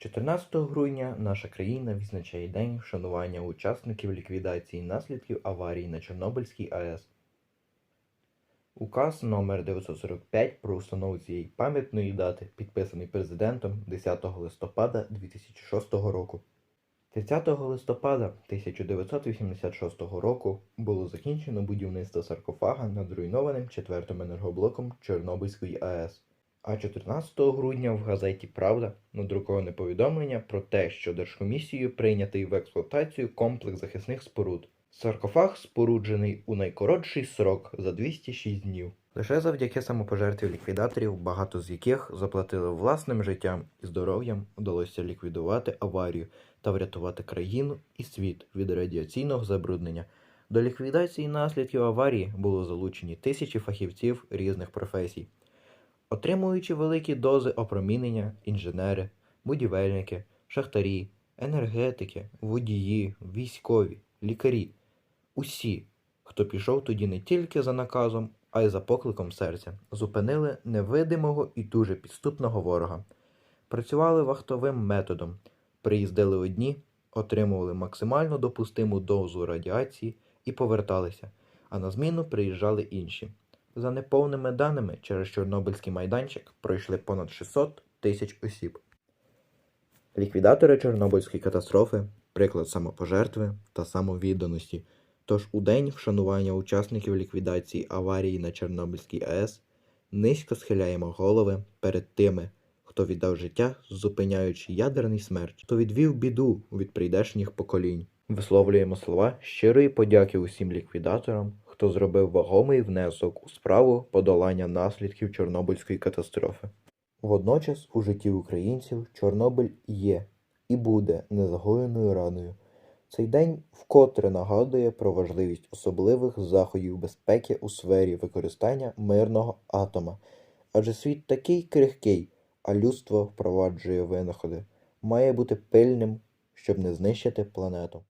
14 грудня наша країна відзначає День вшанування учасників ліквідації наслідків аварії на Чорнобильській АЕС. Указ номер 945 про установу цієї пам'ятної дати, підписаний президентом 10 листопада 2006 року. 30 листопада 1986 року було закінчено будівництво саркофага над зруйнованим четвертим енергоблоком Чорнобильської АЕС. А 14 грудня в газеті Правда надруковане повідомлення про те, що Держкомісією прийнятий в експлуатацію комплекс захисних споруд. Саркофаг споруджений у найкоротший срок за 206 днів. Лише завдяки самопожертві ліквідаторів, багато з яких заплатили власним життям і здоров'ям, вдалося ліквідувати аварію та врятувати країну і світ від радіаційного забруднення. До ліквідації наслідків аварії було залучені тисячі фахівців різних професій. Отримуючи великі дози опромінення, інженери, будівельники, шахтарі, енергетики, водії, військові, лікарі усі, хто пішов тоді не тільки за наказом, а й за покликом серця, зупинили невидимого і дуже підступного ворога. Працювали вахтовим методом, приїздили одні, отримували максимально допустиму дозу радіації і поверталися, а на зміну приїжджали інші. За неповними даними, через Чорнобильський майданчик пройшли понад 600 тисяч осіб. Ліквідатори Чорнобильської катастрофи приклад самопожертви та самовідданості. Тож у день вшанування учасників ліквідації аварії на Чорнобильській АЕС низько схиляємо голови перед тими, хто віддав життя, зупиняючи ядерний смерч, хто відвів біду від прийдешніх поколінь. Висловлюємо слова щирої подяки усім ліквідаторам, хто зробив вагомий внесок у справу подолання наслідків Чорнобильської катастрофи. Водночас у житті українців Чорнобиль є і буде незагоєною раною. Цей день вкотре нагадує про важливість особливих заходів безпеки у сфері використання мирного атома. Адже світ такий крихкий, а людство впроваджує винаходи, має бути пильним, щоб не знищити планету.